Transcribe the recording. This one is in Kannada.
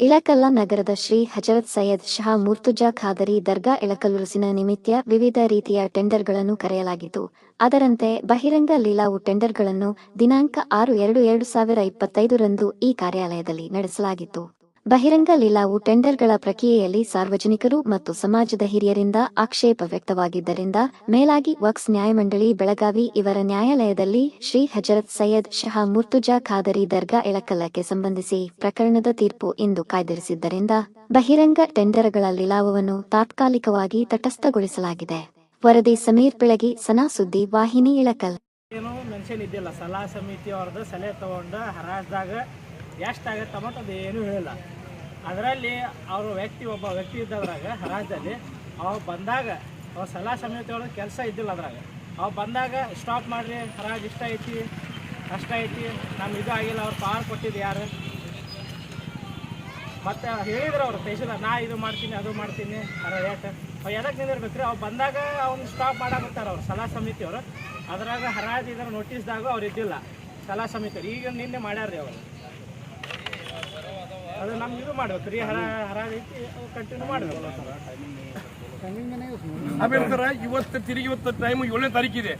ಇಳಕಲ್ಲ ನಗರದ ಶ್ರೀ ಹಜರತ್ ಸೈಯದ್ ಶಹಾ ಮುರ್ತುಜಾ ಖಾದರಿ ದರ್ಗಾ ಇಳಕಲ್ಲುರುಸಿನ ನಿಮಿತ್ತ ವಿವಿಧ ರೀತಿಯ ಟೆಂಡರ್ಗಳನ್ನು ಕರೆಯಲಾಗಿತ್ತು. ಅದರಂತೆ ಬಹಿರಂಗ ಲೀಲಾವು ಟೆಂಡರ್ಗಳನ್ನು ದಿನಾಂಕ ಆರು ಎರಡು ಎರಡು ಸಾವಿರ ಇಪ್ಪತ್ತೈದರಂದು ಈ ಕಾರ್ಯಾಲಯದಲ್ಲಿ ನಡೆಸಲಾಗಿತ್ತು. ಬಹಿರಂಗ ಲೀಲಾವು ಟೆಂಡರ್ಗಳ ಪ್ರಕ್ರಿಯೆಯಲ್ಲಿ ಸಾರ್ವಜನಿಕರು ಮತ್ತು ಸಮಾಜದ ಹಿರಿಯರಿಂದ ಆಕ್ಷೇಪ ವ್ಯಕ್ತವಾಗಿದ್ದರಿಂದ ಮೇಲಾಗಿ ವಕ್ಸ್ ನ್ಯಾಯಮಂಡಳಿ ಬೆಳಗಾವಿ ಇವರ ನ್ಯಾಯಾಲಯದಲ್ಲಿ ಶ್ರೀ ಹಜರತ್ ಸೈಯದ್ ಶಹಾ ಮುರ್ತುಜಾ ಖಾದರಿ ದರ್ಗಾ ಇಳಕಲ್ಲಕ್ಕೆ ಸಂಬಂಧಿಸಿ ಪ್ರಕರಣದ ತೀರ್ಪು ಇಂದು ಕಾಯ್ದಿರಿಸಿದ್ದರಿಂದ ಬಹಿರಂಗ ಟೆಂಡರ್ಗಳ ಲೀಲಾವನ್ನು ತಾತ್ಕಾಲಿಕವಾಗಿ ತಟಸ್ಥಗೊಳಿಸಲಾಗಿದೆ. ವರದಿ ಸಮೀರ್ ಬೆಳಗಿ ಸನಾ ಸುದ್ದಿ ವಾಹಿನಿ ಇಳಕಲ್ ಸಲಹಾ ಸಲಹೆ ತೊಗೊಂಡು ಹರಾಜ್ದಾಗ ಅದರಲ್ಲಿ ಅವರು ವ್ಯಕ್ತಿ ಒಬ್ಬ ವ್ಯಕ್ತಿ ಇದ್ದದ್ರಾಗ ಹರಾಜಲ್ಲಿ ಅವ್ ಬಂದಾಗ, ಅವ್ರ ಸಲಹಾ ಸಮಿತಿ ಒಳಗೆ ಕೆಲಸ ಇದ್ದಿಲ್ಲ ಅದ್ರಾಗ. ಅವ್ ಬಂದಾಗ, ಸ್ಟಾಪ್ ಮಾಡಿರಿ ಹರಾಜ್ ಇಷ್ಟ ಐತಿ ಅಷ್ಟ ಐತಿ, ನಮ್ಗೆ ಇದು ಆಗಿಲ್ಲ, ಅವ್ರು ಪಾರ್ ಕೊಟ್ಟಿದ್ದು ಯಾರು? ಮತ್ತು ಹೇಳಿದ್ರು ಅವ್ರು, ತಹಶೀಲ್ದಾರ್, ನಾ ಇದು ಮಾಡ್ತೀನಿ, ಅದು ಮಾಡ್ತೀನಿ. ಅರ ರೇಟ್ ಅವ್ರು ಎದಕ್ಕೆ ನಿಂದಿರ್ಬೇಕು ರೀ ಅವ್ರು ಬಂದಾಗ ಅವ್ನು ಸ್ಟಾಪ್ ಮಾಡಾಕತ್ತಾರೆ ಅವ್ರು, ಸಲಹಾ ಸಮಿತಿಯವರು ಅದ್ರಾಗ ಹರಾಜ್ ಇದ್ರ ನೋಟಿಸ್ದಾಗ ಅವ್ರು ಇದ್ದಿಲ್ಲ, ಸಲಹಾ ಸಮಿತಿಯವ್ರು ಈಗ ನಿನ್ನೆ ಮಾಡ್ಯಾರ ರೀ ಅವರು. ಅದು ನಮ್ಗೆ ಇದು ಮಾಡ್ಬೇಕು. ರೀ ಹರ ಹರ ಐತಿ ಕಂಟಿನ್ಯೂ ಮಾಡಬೇಕು. ಆಮೇಲೆ ಇವತ್ತು ತಿರುಗಿ ಇವತ್ತು ಟೈಮ್ ಏಳನೇ ತಾರೀಕಿದೆ.